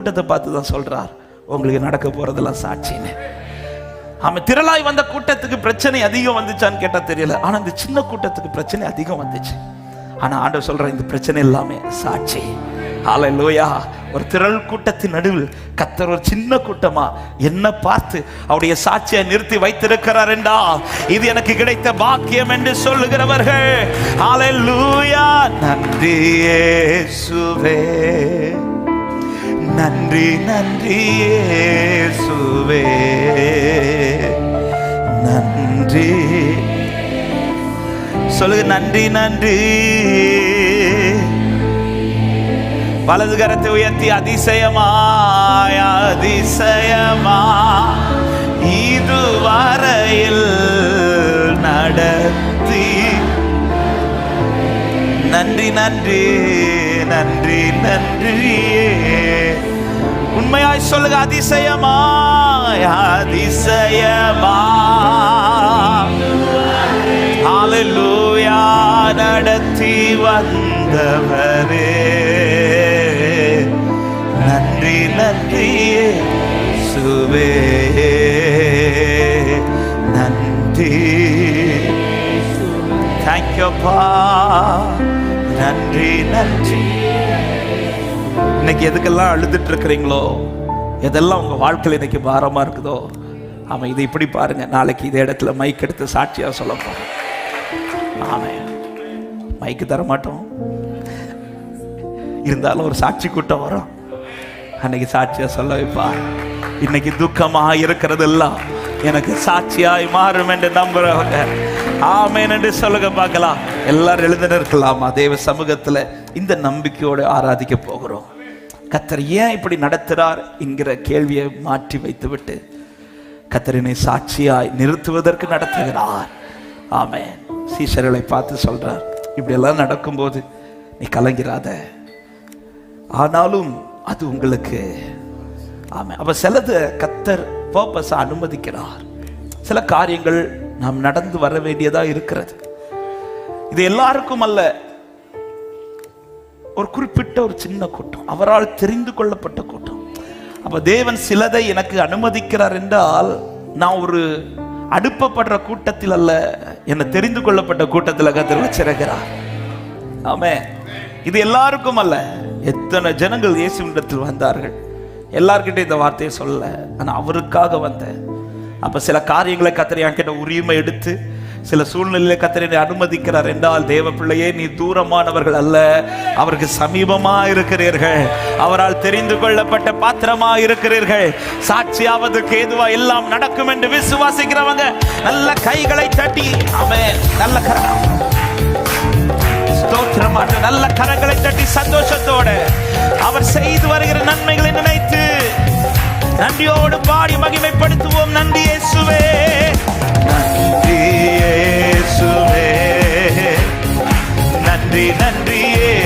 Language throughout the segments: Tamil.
கூட்டத்தை பார்த்து தான் சொல்றார். உங்களுக்கு நடக்க போறதெல்லாம் சாட்சின்னு. ஆமா திரளாய் வந்த கூட்டத்துக்கு பிரச்சனை அதிகம் வந்துச்சான்னு கேட்டா தெரியல. ஆனா இந்த சின்ன கூட்டத்துக்கு பிரச்சனை அதிகம் வந்துச்சு. ஆனா ஆண்டவர் சொல்ற இந்த பிரச்சனை எல்லாமே சாட்சி. ஆலை லோயா ஒரு திரள் கூட்டத்தின் நடுவில் கத்தர் ஒரு சின்ன கூட்டமா என்ன பார்த்து அவருடைய சாட்சியை நிறுத்தி வைத்திருக்கிறார் என்றா இது எனக்கு கிடைத்த பாக்கியம் என்று சொல்லுகிறவர்கள். ஆலை லூயா நன்றி சுவே நன்றி நன்றி சுவே நன்றி. சொல்லுங்க நன்றி நன்றி. வலது கரத்தை உயர்த்தி அதிசயமாய் அதிசயமா. இதுவரையில் நடத்தி. நன்றி நன்றி நன்றி நன்றி உண்மையாய் சொல்லுங்க அதிசயமாய் அதிசயமா. ஹalleluya நடத்தி வந்தவரே. நன்றி நன்றி சுவே நன்றி. தேங்க்யூப்பா நன்றி நன்றி. இன்னைக்கு எதுக்கெல்லாம் அழுதுட்டு இருக்கிறீங்களோ எதெல்லாம் உங்க வாழ்க்கையில் இன்னைக்கு பாரமா இருக்குதோ? அவன் இதை இப்படி பாருங்க. நாளைக்கு இதே இடத்துல மைக் எடுத்து சாட்சியா சொல்ல போறோம். ஆமே. மைக்கு தர மாட்டோம். இருந்தாலும் ஒரு சாட்சி கூட்டம் வரும். அன்னைக்கு சாட்சியா சொல்ல வைப்பா இன்னைக்கு துக்கமா இருக்கிறதெல்லாம் எனக்கு சாட்சியாய் மாறும் என்று நம்புறவங்க ஆமேன் என்று சொல்லுங்க பார்க்கலாம். எல்லாரும் எழுதின இருக்கலாமா தேவ சமூகத்துல இந்த நம்பிக்கையோடு ஆராதிக்க போகிறோம். கத்தர் ஏன் இப்படி நடத்துகிறார் என்கிற கேள்வியை மாற்றி வைத்துவிட்டு கத்தரினை சாட்சியாய் நிறுத்துவதற்கு நடத்துகிறார். ஆமே சீசர்களை பார்த்து சொல்றார் இப்படியெல்லாம் நடக்கும்போது நீ கலங்கிறாத. ஆனாலும் அது உங்களுக்கு ஆமாம் அப்ப சிலது கத்தர் பர்பஸை அனுமதிக்கிறார். சில காரியங்கள் நாம் நடந்து வர வேண்டியதா இருக்கிறது. இது எல்லாருக்கும் அல்ல ஒரு குறிப்பிட்ட ஒரு சின்ன கூட்டம். அவரால் தெரிந்து கொள்ளப்பட்ட கூட்டம். அப்போ தேவன் சிலதை எனக்கு அனுமதிக்கிறார் என்றால் நான் ஒரு அடுப்பப்படுற கூட்டத்தில் அல்ல என்னை தெரிந்து கொள்ளப்பட்ட கூட்டத்தில் கத்தர் வச்சிருக்கிறார். ஆமே இது எல்லாருக்கும் அல்ல. எத்தனை ஜனங்கள் இயேசுவிடத்தில் வந்தார்கள். எல்லார்கிட்ட இந்த வார்த்தையை சொல்ல ஆனால் அவருக்காக வந்தேன். அப்போ சில காரியங்களை கத்தரை என்கிட்ட உரிமை எடுத்து சில சூழ்நிலையில கத்திரனை அனுமதிக்கிறார் என்றால் தேவ பிள்ளையே நீ தூரமானவர்கள் அல்ல. அவருக்கு சமீபமா இருக்கிறீர்கள் அவரால் தெரிந்து கொள்ளப்பட்ட பாத்திரமா இருக்கிறீர்கள் சாட்சியாவதுக்கு ஏதுவா எல்லாம் நடக்கும் என்று விசுவாசிக்கிறவங்க நல்ல கைகளை தட்டி அவன் நல்ல கரம் நல்ல கரங்களை தட்டி சந்தோஷத்தோட அவர் செய்து வருகிற நன்மைகளை நினைத்து நன்றியோடு பாடி மகிமைப்படுத்துவோம். நன்றி இயேசுவே. நன்றி. நன்றி நன்றியே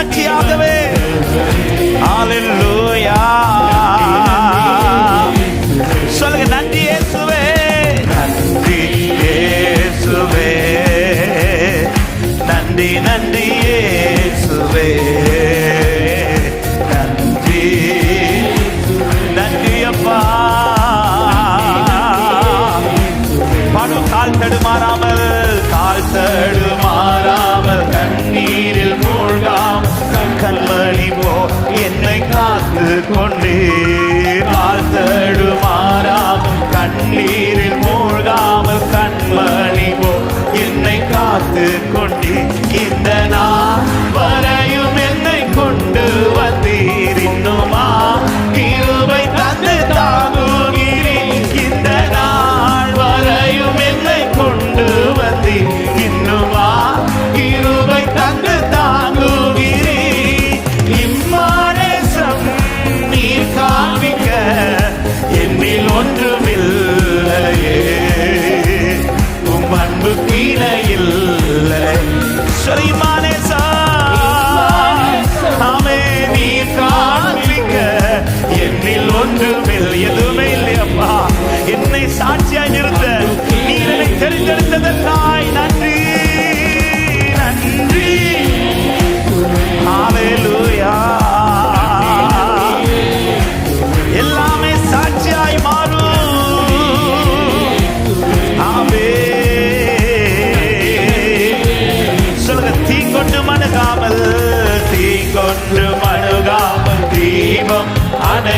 சாட்சியாகவே காத்து கொண்டே கால் மாறாகும் கண்ணீர். பரமேஸ்வர் இமானேசா. ஆமே நீ காண்பிக்க. என்னில் ஒன்றும் இல்லை.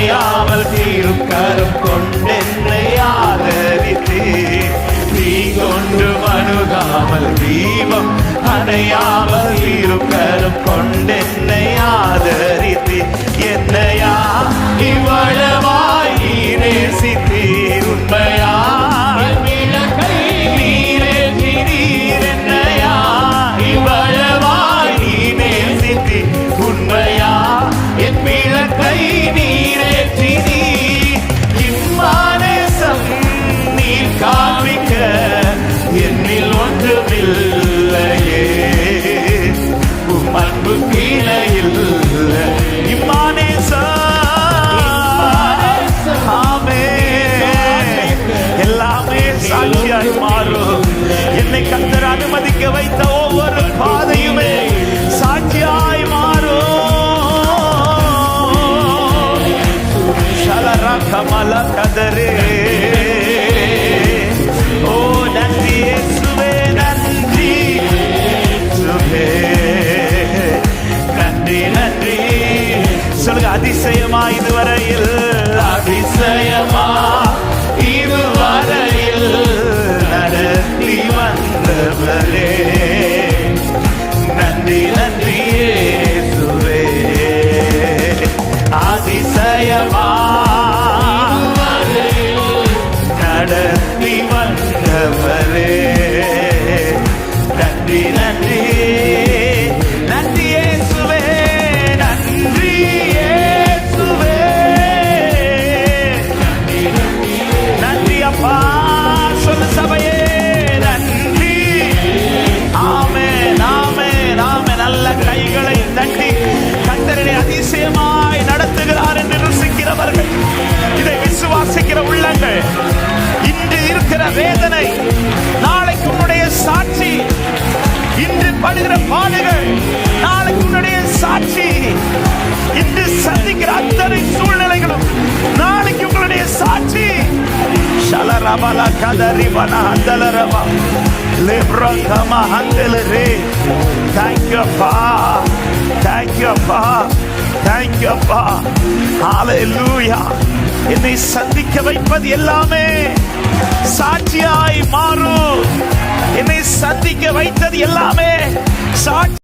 அணையாமல் தீரும் கரும் கொண்டென்னை ஆதரித்து. தீ கொண்டு மனுகாமல் தீபம் அணையாமல் தீரும் கரும் கொண்டென்னை சாட்சியாய் மாறும். என்னை கத்தர் அனுமதிக்க வைத்த ஒவ்வொரு பாதையுமே சாட்சியாய் மாறும். கமல கதரே. வந்தவரே நன்றி படுகிற பாடுகள் நாளைக்கு உன்னுடைய சாட்சி. இன்று சந்திக்கிற அத்தனை சூழ்நிலைகளும் நாளைக்கு உங்களுடைய சாட்சி. சலரபல கதறிவன அந்தலரபா. லிப்ரங்கமா அந்தலரே. தேங்க்யூப்பா தேங்க்யூப்பா தேங்க்யூப்பா ஹalleluya என்னை சந்திக்க வைப்பது எல்லாமே சாட்சியாய் மாறும். என்னை சந்திக்க வைத்தது எல்லாமே சாட்சி